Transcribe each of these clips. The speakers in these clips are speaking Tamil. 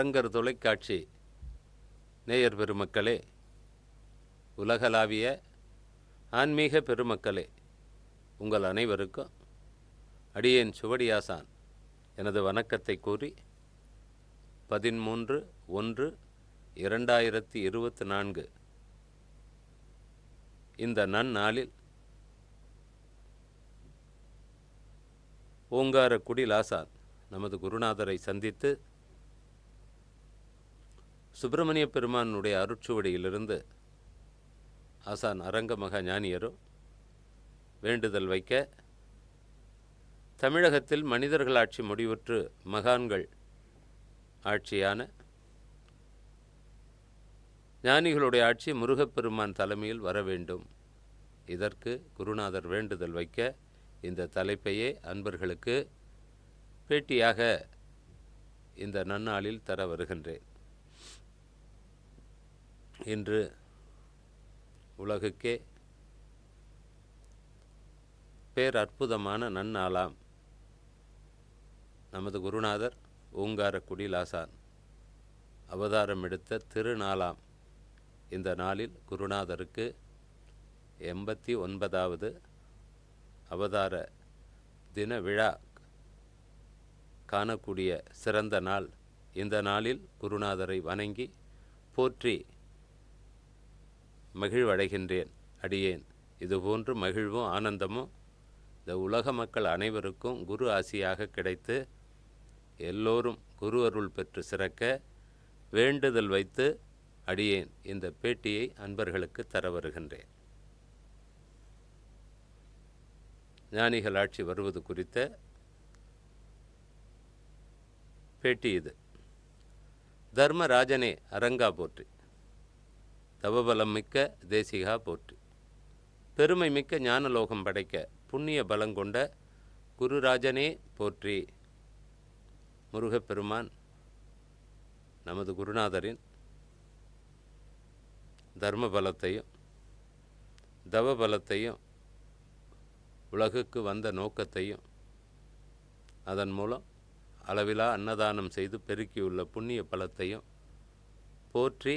அரங்கர் தொலைக்காட்சி. நேயர் பெருமக்களே உலகளாவிய ஆன்மீக பெருமக்களே உங்கள் அனைவருக்கும் அடியேன் சுவடியாசான் எனது வணக்கத்தை கூறி பதிமூன்று ஒன்று இரண்டாயிரத்தி இருபத்தி நான்கு. இந்த நன்னாளில் ஓங்காரக்குடி லாசான் நமது குருநாதரை சந்தித்து சுப்பிரமணிய பெருமானுடைய அருட்சுவடியிலிருந்து ஆசான் அரங்க மகா ஞானியரும் வேண்டுதல் வைக்க தமிழகத்தில் மனிதர்கள் ஆட்சி முடிவுற்று மகான்கள் ஆட்சியான ஞானிகளுடைய ஆட்சி முருகப்பெருமான் தலைமையில் வர வேண்டும். இதற்கு குருநாதர் வேண்டுதல் வைக்க இந்த தலைப்பையே அன்பர்களுக்கு பேட்டியாக இந்த நன்னாளில் தர வருகின்றேன். இன்று உலகுக்கே பேரற்புதமான நன்னாளாம். நமது குருநாதர் ஓங்காரக்குடி லாசான் அவதாரம் எடுத்த திருநாளாம். இந்த நாளில் குருநாதருக்கு எண்பத்தி ஒன்பதாவது அவதார தின விழா காணக்கூடிய சிறந்த நாள். இந்த நாளில் குருநாதரை வணங்கி போற்றி மகிழ்வடைகின்றேன். அடியேன் இதுபோன்று மகிழ்வும் ஆனந்தமும் இந்த உலக மக்கள் அனைவருக்கும் குரு ஆசியாக கிடைத்து எல்லோரும் குரு அருள் பெற்று சிறக்க வேண்டுதல் வைத்து அடியேன் இந்த பேட்டியை அன்பர்களுக்கு தர வருகின்றேன். ஞானிகள் ஆட்சி வருவது குறித்த பேட்டி இது. தர்மராஜனே அரங்கா போற்றி. தவபலம் மிக்க தேசிகா போற்றி. பெருமை மிக்க ஞானலோகம் படைக்க புண்ணிய பலங்கொண்ட குருராஜனே போற்றி. முருகப்பெருமான் நமது குருநாதரின் தர்ம பலத்தையும் தவ பலத்தையும் உலகுக்கு வந்த நோக்கத்தையும் அதன் மூலம் அளவிலா அன்னதானம் செய்து பெருக்கியுள்ள புண்ணிய பலத்தையும் போற்றி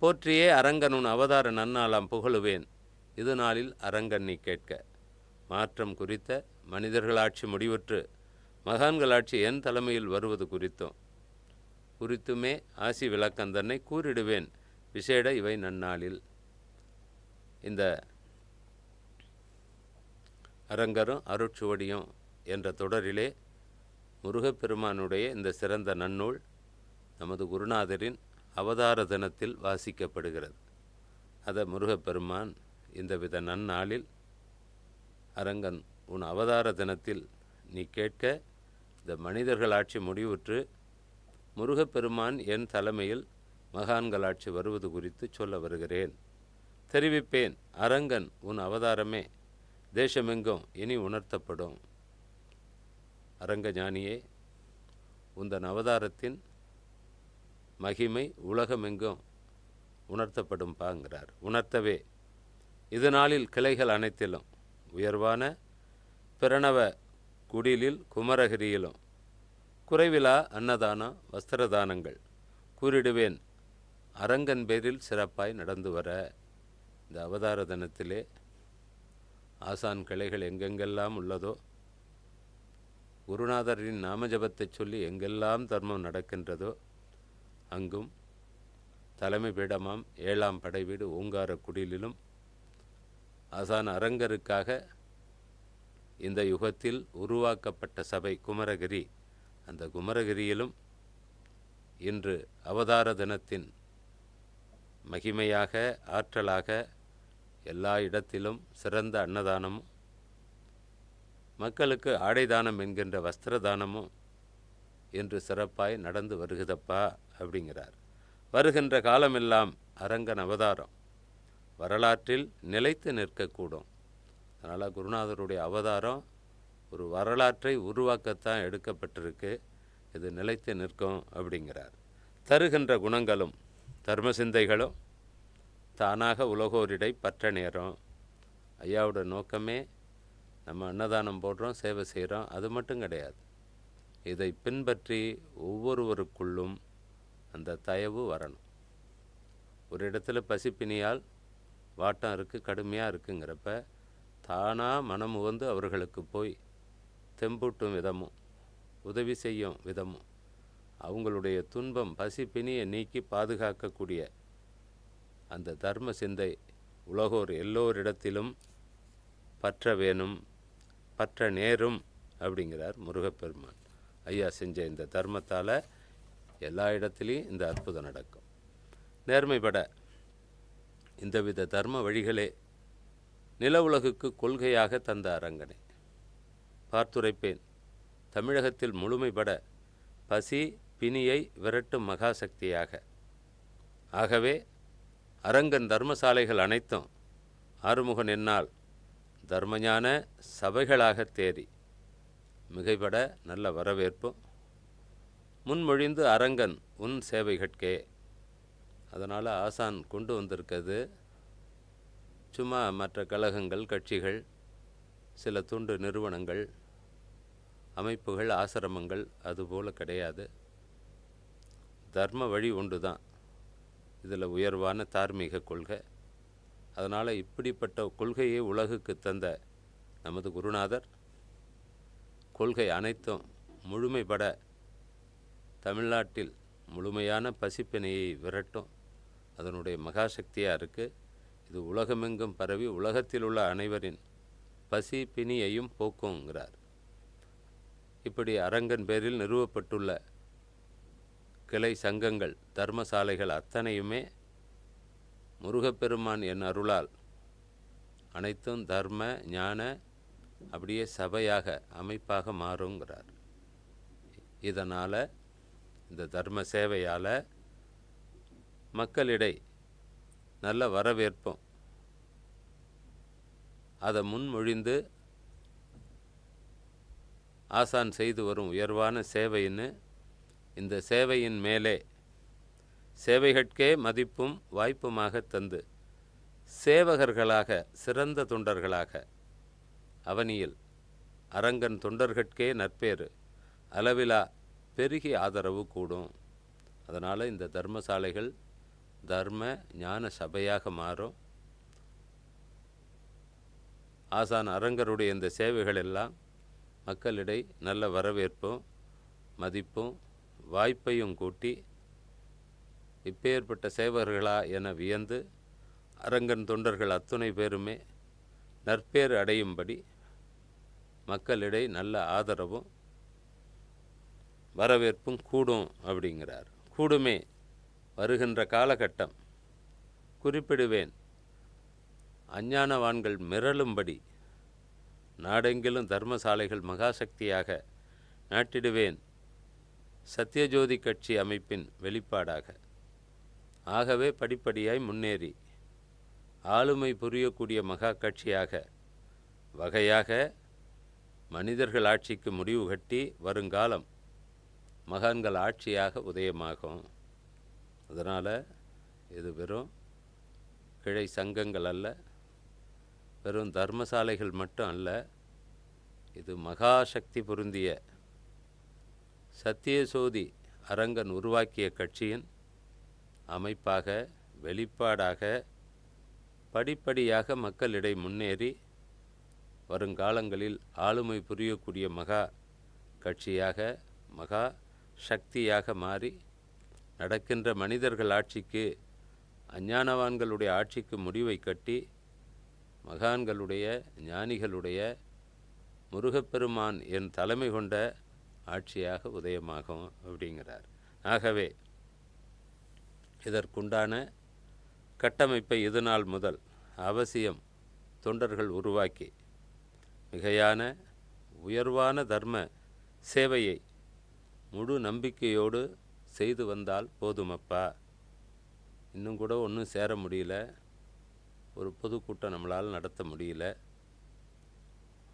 போற்றியே அரங்கனுன் அவதார நன்னாளாம் புகழுவேன். இது நாளில் அரங்கன் நீ கேட்க. மாற்றம் குறித்த மனிதர்களாட்சி முடிவுற்று மகான்களாட்சி என் தலைமையில் வருவது குறித்தும். குறித்துமே ஆசி விளக்கந்தன்னை கூறிடுவேன். விசேட இவை நன்னாளில். இந்த அரங்கரும் அருட்சுவடியும் என்ற தொடரிலே முருகப்பெருமானுடைய இந்த சிறந்த நன்னூல் நமது குருநாதரின் அவதார தினத்தில் வாசிக்கப்படுகிறது. அதை முருகப்பெருமான் இந்த வித நன்னாளில் அரங்கன் உன் அவதார தினத்தில் நீ கேட்க இந்த மனிதர்கள் ஆட்சி முடிவுற்று முருகப்பெருமான் என் தலைமையில் மகான்கள் ஆட்சி வருவது குறித்து சொல்ல வருகிறேன். தெரிவிப்பேன் அரங்கன் உன் அவதாரமே தேசமெங்கும் இனி உணர்த்தப்படும். அரங்க ஞானியே உந்தன் அவதாரத்தின் மகிமை உலகமெங்கும் உணர்த்தப்படும் பாங்கிறார் உணர்த்தவே. இது நாளில் கிளைகள் அனைத்திலும் உயர்வான பிரணவ குடிலில் குமரகிரியிலும் குறைவிலா அன்னதானம் வஸ்திரதானங்கள் கூறிடுவேன் அரங்கன் பேரில் சிறப்பாய் நடந்து வர. இந்த அவதார தினத்திலே ஆசான் கிளைகள் எங்கெங்கெல்லாம் உள்ளதோ குருநாதரின் நாமஜபத்தை சொல்லி எங்கெல்லாம் தர்மம் நடக்கின்றதோ அங்கும் தலைமை பீடமாம் ஏழாம் படை வீடு ஓங்கார குடிலிலும். ஆசான் அரங்கருக்காக இந்த யுகத்தில் உருவாக்கப்பட்ட சபை குமரகிரி. அந்த குமரகிரியிலும் இன்று அவதார தினத்தின் மகிமையாக ஆற்றலாக எல்லா இடத்திலும் சிறந்த அன்னதானமும் மக்களுக்கு ஆடைதானம் என்கின்ற வஸ்திரதானமும் என்று சிறப்பாய் நடந்து வருகுதப்பா அப்படிங்கிறார். வருகின்ற காலமெல்லாம் அரங்கன் அவதாரம். வரலாற்றில் நிலைத்து நிற்கக்கூடும். அதனால் குருநாதருடைய அவதாரம் ஒரு வரலாற்றை உருவாக்கத்தான் எடுக்கப்பட்டிருக்கு. இது நிலைத்து நிற்கும் அப்படிங்கிறார். தருகின்ற குணங்களும் தர்ம சிந்தைகளும் தானாக உலகோரிடை பற்ற நேரம். ஐயாவோட நோக்கமே நம்ம அன்னதானம் போடுறோம் சேவை செய்கிறோம் அது மட்டும் கிடையாது. இதை பின்பற்றி ஒவ்வொருவருக்குள்ளும் அந்த தயவு வரணும். ஒரு இடத்துல பசிப்பினியால் வாட்டம் இருக்குது கடுமையாக இருக்குங்கிறப்ப தானாக மனம் வந்து அவர்களுக்கு போய் தெம்பூட்டும் விதமும் உதவி செய்யும் விதமும் அவங்களுடைய துன்பம் பசிப்பினியை நீக்கி பாதுகாக்கக்கூடிய அந்த தர்ம சிந்தை உலகோர் எல்லோரிடத்திலும் பற்ற வேணும் பற்ற நேரும் அப்படிங்கிறார் முருகப்பெருமான். ஐயா செஞ்ச இந்த தர்மத்தால் எல்லா இடத்துலையும் இந்த அற்புதம் நடக்கும். நேர்மைப்பட. இந்தவித தர்ம வழிகளே நில உலகுக்கு கொள்கையாக தந்த அரங்கனை. பார்த்துரைப்பேன். தமிழகத்தில் முழுமைபட பசி பிணியை விரட்டும் மகாசக்தியாக. ஆகவே அரங்கன் தர்மசாலைகள் அனைத்தும் ஆறுமுகன் என்னால் தர்மஞான சபைகளாக தேறி மிகைப்பட நல்ல வரவேற்பும் முன்மொழிந்து அரங்கன் உன் சேவைகட்கே அதனால் ஆசான் கொண்டு வந்திருக்கிறது. சும்மா மற்ற கழகங்கள் கட்சிகள் சில துண்டு நிறுவனங்கள் அமைப்புகள் ஆசிரமங்கள் அதுபோல் கிடையாது. தர்ம வழி ஒன்று தான். இதில் உயர்வான தார்மீக கொள்கை. அதனால் இப்படிப்பட்ட கொள்கையை உலகுக்கு தந்த நமது குருநாதர் கொள்கை அனைத்தும் முழுமைப்பட தமிழ்நாட்டில் முழுமையான பசிப்பினையை விரட்டும். அதனுடைய மகாசக்தியாக இருக்குது இது உலகமெங்கும் பரவி உலகத்தில் உள்ள அனைவரின் பசி பிணியையும் போக்குங்கிறார். இப்படி அரங்கன் பேரில் நிறுவப்பட்டுள்ள கிளை சங்கங்கள் தர்மசாலைகள் அத்தனையுமே முருகப்பெருமான் என் அருளால் அனைத்தும் தர்ம ஞான அப்படியே சபையாக அமைப்பாக மாறுங்கிறார். இதனால் இந்த தர்ம சேவையால் மக்களிடை நல்ல வரவேற்போம் அதை முன்மொழிந்து ஆசான் செய்து வரும் உயர்வான சேவைன்னு இந்த சேவையின் மேலே சேவைகட்கே மதிப்பும் வாய்ப்புமாக தந்து சேவகர்களாக சிறந்த தொண்டர்களாக அவனியில். அரங்கன் தொண்டர்கட்கே நற்பேறு. அளவிலா பெருகி ஆதரவு கூடும். அதனால் இந்த தர்மசாலைகள் தர்ம ஞான சபையாக மாறும். ஆசான் அரங்கருடைய இந்த சேவைகள் எல்லாம் மக்களிடை நல்ல வரவேற்பும் மதிப்பும் வாய்ப்பையும் கூட்டி இப்பேற்பட்ட சேவர்களா என வியந்து அரங்கன் தொண்டர்கள் அத்துணை பேருமே நற்பேறு அடையும்படி மக்களிடை நல்ல ஆதரவும் வரவேற்பும் கூடும் அப்படிங்கிறார். கூடுமே வருகின்ற காலகட்டம் குறிப்பிடுவேன். அஞ்ஞானவான்கள் மிரளும்படி நாடெங்கிலும் தர்மசாலைகள் மகாசக்தியாக நாட்டிடுவேன். சத்யஜோதி கட்சி அமைப்பின் வெளிப்பாடாக. ஆகவே படிப்படியாய் முன்னேறி ஆளுமை புரியக்கூடிய மகா கட்சியாக வகையாக மனிதர்கள் ஆட்சிக்கு முடிவு கட்டி வருங்காலம் மகான்கள் ஆட்சியாக உதயமாகும். அதனால் இது வெறும் கிளை சங்கங்கள் அல்ல வெறும் தர்மசாலைகள் மட்டும் அல்ல இது மகாசக்தி பொருந்திய சத்தியசோதி அரங்கன் உருவாக்கிய கட்சியின் அமைப்பாக வெளிப்பாடாக படிப்படியாக மக்களிடை முன்னேறி வருங்காலங்களில் ஆளுமை புரியக்கூடிய மகா கட்சியாக மகா சக்தியாக மாறி நடக்கின்ற மனிதர்கள் ஆட்சிக்கு அஞ்ஞானவான்களுடைய ஆட்சிக்கு முடிவை கட்டி மகான்களுடைய ஞானிகளுடைய முருகப்பெருமான் என் தலைமை கொண்ட ஆட்சியாக உதயமாகும் அப்படிங்கிறார். ஆகவே இதற்குண்டான கட்டமைப்பை இது நாள் முதல் அவசியம் தொண்டர்கள் உருவாக்கி மிகையான உயர்வான தர்ம சேவையை முழு நம்பிக்கையோடு செய்து வந்தால் போதுமப்பா. இன்னும் கூட ஒன்றும் சேர முடியல. ஒரு பொதுக்கூட்டம் நம்மளால் நடத்த முடியல.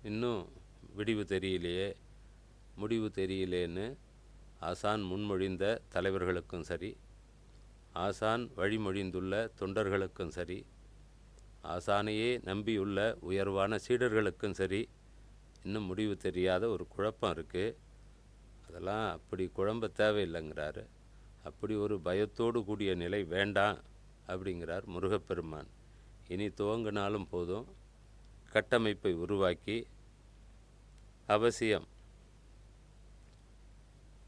இன்னும் விடிவு தெரியலையே. முடிவு தெரியலேன்னு ஆசான் முன்மொழிந்த தலைவர்களுக்கும் சரி ஆசான் வழிமொழிந்துள்ள தொண்டர்களுக்கும் சரி ஆசானையே நம்பியுள்ள உயர்வான சீடர்களுக்கும் சரி இன்னும் முடிவு தெரியாத ஒரு குழப்பம் இருக்குது அதெல்லாம் அப்படி குழம்ப தேவையில்லைங்கிறாரு. அப்படி ஒரு பயத்தோடு கூடிய நிலை வேண்டாம் அப்படிங்கிறார் முருகப்பெருமான். இனி துவங்கினாலும் போதும். கட்டமைப்பை உருவாக்கி அவசியம்.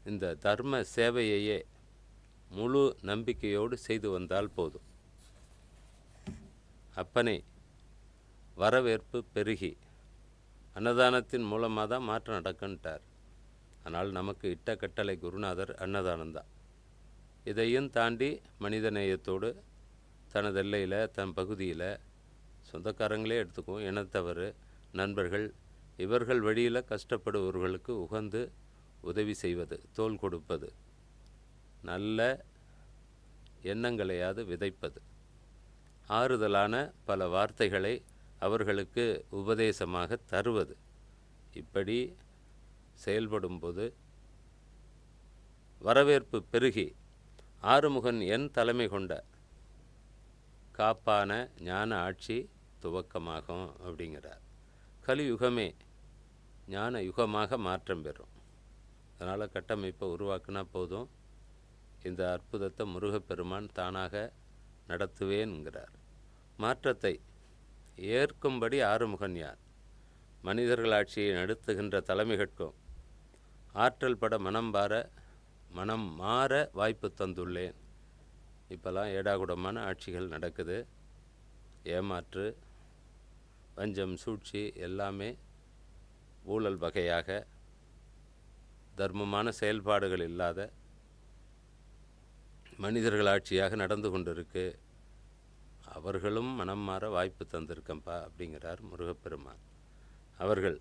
இந்த தர்ம சேவையையே முழு நம்பிக்கையோடு செய்து வந்தால் போதும். அப்பனே வரவேற்பு பெருகி அன்னதானத்தின் மூலமாக தான் மாற்றம் நடக்குன்ட்டார். ஆனால் நமக்கு இட்ட கட்டளை குருநாதர் அன்னதானம் தான் இதையும் தாண்டி மனிதநேயத்தோடு தனது எல்லையில் தன் பகுதியில் சொந்தக்காரங்களே எடுத்துக்குவோம். இனத்தவர் நண்பர்கள் இவர்கள் வழியில் கஷ்டப்படுபவர்களுக்கு உகந்து உதவி செய்வது தோள் கொடுப்பது. நல்ல எண்ணங்களையாவது விதைப்பது. ஆறுதலான பல வார்த்தைகளை அவர்களுக்கு உபதேசமாக தருவது. இப்படி செயல்படும்போது வரவேற்பு பெருகி ஆறுமுகன் என் தலைமை கொண்ட காப்பான ஞான ஆட்சி துவக்கமாகும் அப்படிங்கிறார். கலியுகமே ஞான யுகமாக மாற்றம் பெறும். அதனால் கட்டமைப்பை உருவாக்குனா போதும். இந்த அற்புதத்தை முருகப்பெருமான் தானாக நடத்துவேன்கிறார் மாற்றத்தை ஏற்கும்படி ஆறுமுகன் யார்? மனிதர்கள் ஆட்சியை நடத்துகின்ற தலைமைகட்கும் ஆற்றல் பட மனம் பார மனம் மாற வாய்ப்பு தந்துள்ளேன். இப்போல்லாம் ஏடாகுடமான ஆட்சிகள் நடக்குது. ஏமாற்று வஞ்சம் சூழ்ச்சி எல்லாமே ஊழல் வகையாக தர்மமான செயல்பாடுகள் இல்லாத மனிதர்கள் ஆட்சியாக நடந்து கொண்டிருக்கு. அவர்களும் மனம் மாற வாய்ப்பு தந்திருக்கம்பா அப்படிங்கிறார் முருகப்பெருமான். அவர்கள்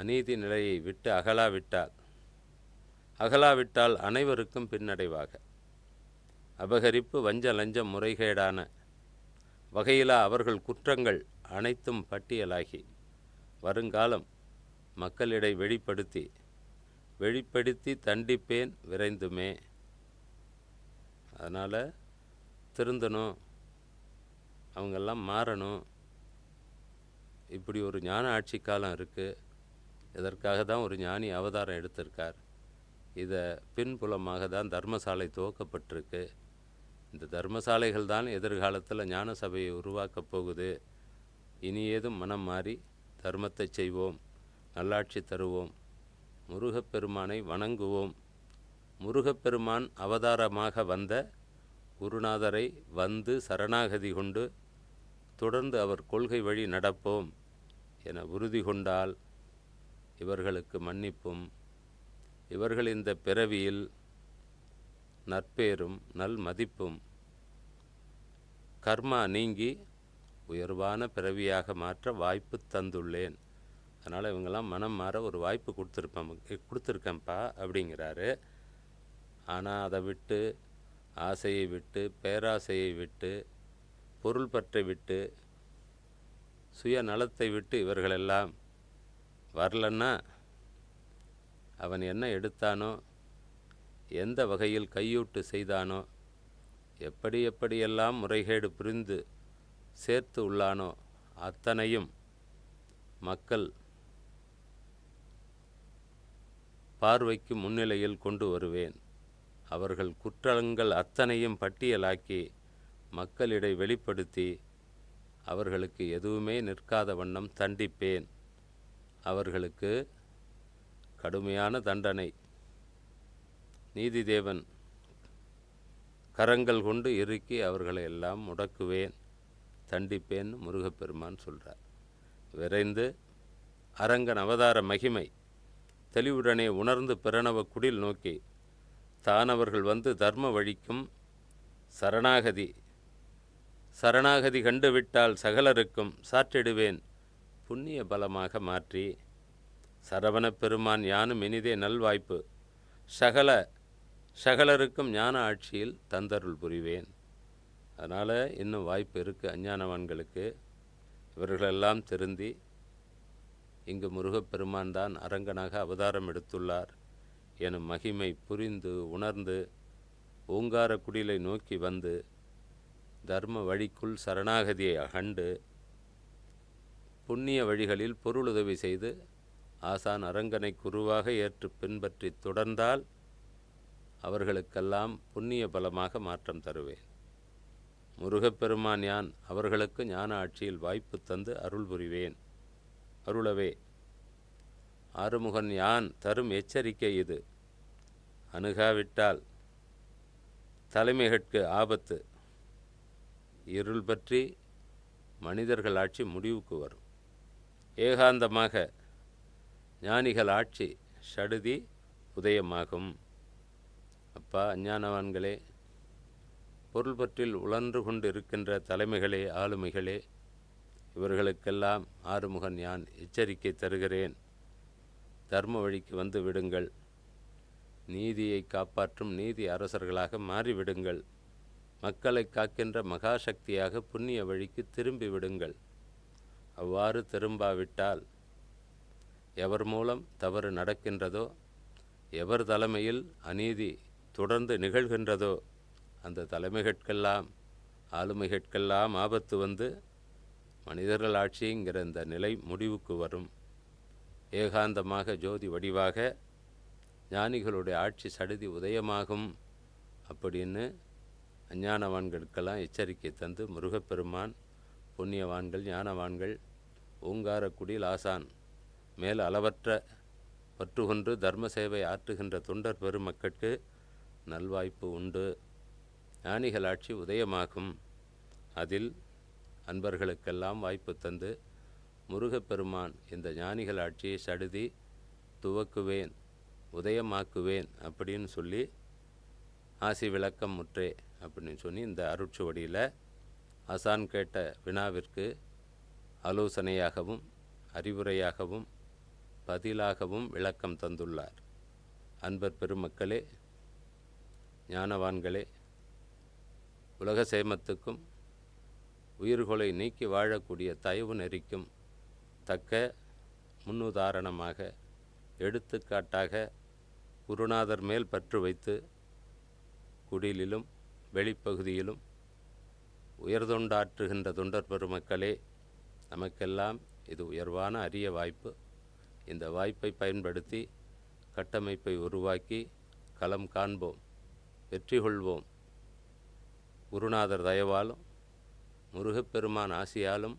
அநீதி நிலையை விட்டு அகலாவிட்டால் அகலாவிட்டால் அனைவருக்கும் பின்னடைவாக. அபகரிப்பு வஞ்ச லஞ்சம் முறைகேடான வகையிலா அவர்கள் குற்றங்கள் அனைத்தும் பட்டியலாகி வருங்காலம் மக்களிடை வெளிப்படுத்தி வெளிப்படுத்தி தண்டிப்பேன் விரைந்துமே. அதனால் திருந்தணும். அவங்கெல்லாம் மாறணும். இப்படி ஒரு ஞான ஆட்சி காலம் இருக்குது இதற்காக தான் ஒரு ஞானி அவதாரம் எடுத்திருக்கார். இதை பின்புலமாக தான் தர்மசாலை துவக்கப்பட்டிருக்கு. இந்த தர்மசாலைகள் தான் எதிர்காலத்தில் ஞான சபையை உருவாக்கப் போகுது. இனி ஏதும் மனம் மாறி தர்மத்தை செய்வோம். நல்லாட்சி தருவோம். முருகப்பெருமானை வணங்குவோம். முருகப்பெருமான் அவதாரமாக வந்த குருநாதரை வந்து சரணாகதி கொண்டு தொடர்ந்து அவர் கொள்கை வழி நடப்போம் என உறுதி கொண்டால் இவர்களுக்கு மன்னிப்பும். இவர்கள் இந்த பிறவியில் நற்பேரும் நல் மதிப்பும். கர்மா நீங்கி உயர்வான பிறவியாக மாற்ற வாய்ப்பு தந்துள்ளேன். அதனால் இவங்கெல்லாம் மனம் மாற ஒரு வாய்ப்பு கொடுத்துருப்பேன் கொடுத்துருக்கேன்ப்பா அப்படிங்கிறாரு. ஆனால் அதை விட்டு ஆசையை விட்டு பேராசையை விட்டு பொருள் பற்றை விட்டு சுயநலத்தை விட்டு இவர்களெல்லாம் வரலன்னா அவன் என்ன எடுத்தானோ எந்த வகையில் கையூட்டு செய்தானோ எப்படி எப்படியெல்லாம் முறைகேடு புரிந்து சேர்த்து உள்ளானோ அத்தனையும் மக்கள் பார்வைக்கு முன்னிலையில் கொண்டு வருவேன். அவர்கள் குற்றங்கள் அத்தனையும் பட்டியலாக்கி மக்களிடை வெளிப்படுத்தி அவர்களுக்கு எதுவுமே நிற்காத வண்ணம் தண்டிப்பேன். அவர்களுக்கு கடுமையான தண்டனை. நீதிதேவன் கரங்கள் கொண்டு இறுக்கி அவர்களை எல்லாம் முடக்குவேன் தண்டிப்பேன் முருகப்பெருமான் சொல்கிறார் விரைந்து அரங்கன் அவதார மகிமை தெளிவுடனே உணர்ந்து பிரணவ குடில் நோக்கி தானவர்கள் வந்து தர்ம வழிக்கும் சரணாகதி. சரணாகதி கண்டுவிட்டால் சகலருக்கும் சாற்றிடுவேன். புண்ணிய பலமாக மாற்றி. சரவணப் பெருமான் யானும் இனிதே நல்வாய்ப்பு. சகல சகலருக்கும் ஞான ஆட்சியில் தந்தருள் புரிவேன். அதனால் இன்னும் வாய்ப்பு இருக்குது அஞ்ஞானவான்களுக்கு. இவர்களெல்லாம் திருந்தி இங்கு முருகப்பெருமான் தான் அரங்கனாக அவதாரம் எடுத்துள்ளார். எனும் மகிமை புரிந்து உணர்ந்து ஓங்கார குடிலை நோக்கி வந்து தர்ம வழிக்குள் சரணாகதியை அகண்டு புண்ணிய வழிகளில் பொருளுதவி செய்து ஆசான் அரங்கனை குருவாக ஏற்று பின்பற்றி தொடர்ந்தால் அவர்களுக்கெல்லாம் புண்ணிய பலமாக மாற்றம் தருவேன். முருகப்பெருமான் யான் அவர்களுக்கு ஞான ஆட்சியில் வாய்ப்பு தந்து அருள் புரிவேன். அருளவே. ஆறுமுகன் யான் தரும் எச்சரிக்கை இது. அணுகாவிட்டால் தலைமைகட்கு ஆபத்து. இருள் பற்றி மனிதர்கள் ஆட்சி முடிவுக்கு வரும். ஏகாந்தமாக ஞானிகள் ஆட்சி சடுதி உதயமாகும். அப்பா அஞ்ஞானவான்களே பொருள் பற்றில் உழன்று கொண்டு இருக்கின்ற தலைமைகளே ஆளுமைகளே இவர்களுக்கெல்லாம் ஆறுமுகன் யான் எச்சரிக்கை தருகிறேன். தர்ம வழிக்கு வந்து விடுங்கள். நீதியை காப்பாற்றும் நீதி அரசர்களாக மாறிவிடுங்கள் மக்களை காக்கின்ற மகாசக்தியாக புண்ணிய வழிக்கு திரும்பி விடுங்கள். அவ்வாறு திரும்பாவிட்டால் எவர் மூலம் தவறு நடக்கின்றதோ எவர் தலைமையில் அநீதி தொடர்ந்து நிகழ்கின்றதோ அந்த தலைமைகட்கெல்லாம் ஆளுமைகட்கெல்லாம் ஆபத்து வந்து மனிதர்கள் ஆட்சிங்கிற இந்த நிலை முடிவுக்கு வரும். ஏகாந்தமாக ஜோதி வடிவாக ஞானிகளுடைய ஆட்சி சடுதி உதயமாகும் அப்படின்னு அஞ்ஞானவான்களுக்கெல்லாம் எச்சரிக்கை தந்து முருகப்பெருமான் புண்ணியவான்கள் ஞானவான்கள் ஓங்காரக்குடியில் ஆசான் மேல் அளவற்ற பற்றுகொன்று தர்ம சேவை ஆற்றுகின்ற தொண்டர் பெருமக்களுக்கு நல்வாய்ப்பு உண்டு. ஞானிகள் ஆட்சி உதயமாகும். அதில் அன்பர்களுக்கெல்லாம் வாய்ப்பு தந்து முருகப்பெருமான் இந்த ஞானிகள் ஆட்சியை சடுதி துவக்குவேன் உதயமாக்குவேன் அப்படின்னு சொல்லி ஆசி விளக்கம் முற்றே அப்படின்னு சொல்லி இந்த அருட்சுவடியில் அசான் கேட்ட வினாவிற்கு ஆலோசனையாகவும் அறிவுரையாகவும் பதிலாகவும் விளக்கம் தந்துள்ளார். அன்பர் பெருமக்களே ஞானவான்களே உலக சேமத்துக்கும் உயிர்கொலை நீக்கி வாழக்கூடிய தயவு நெறிக்கும் தக்க முன்னுதாரணமாக எடுத்துக்காட்டாக குருநாதர் மேல் பற்று வைத்து குடிலிலும் வெளிப்பகுதியிலும் உயர்தொண்டாற்றுகின்ற தொண்டர் பெருமக்களே நமக்கெல்லாம் இது உயர்வான அரிய வாய்ப்பு. இந்த வாய்ப்பை பயன்படுத்தி கட்டமைப்பை உருவாக்கி களம் காண்போம் வெற்றி கொள்வோம். குருநாதர் தயவாலும் முருகப்பெருமான் ஆசியாலும்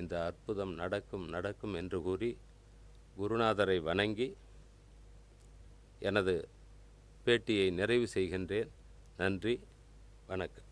இந்த அற்புதம் நடக்கும் நடக்கும் என்று கூறி குருநாதரை வணங்கி எனது பேட்டியை நிறைவு செய்கின்றேன். நன்றி வணக்கம்.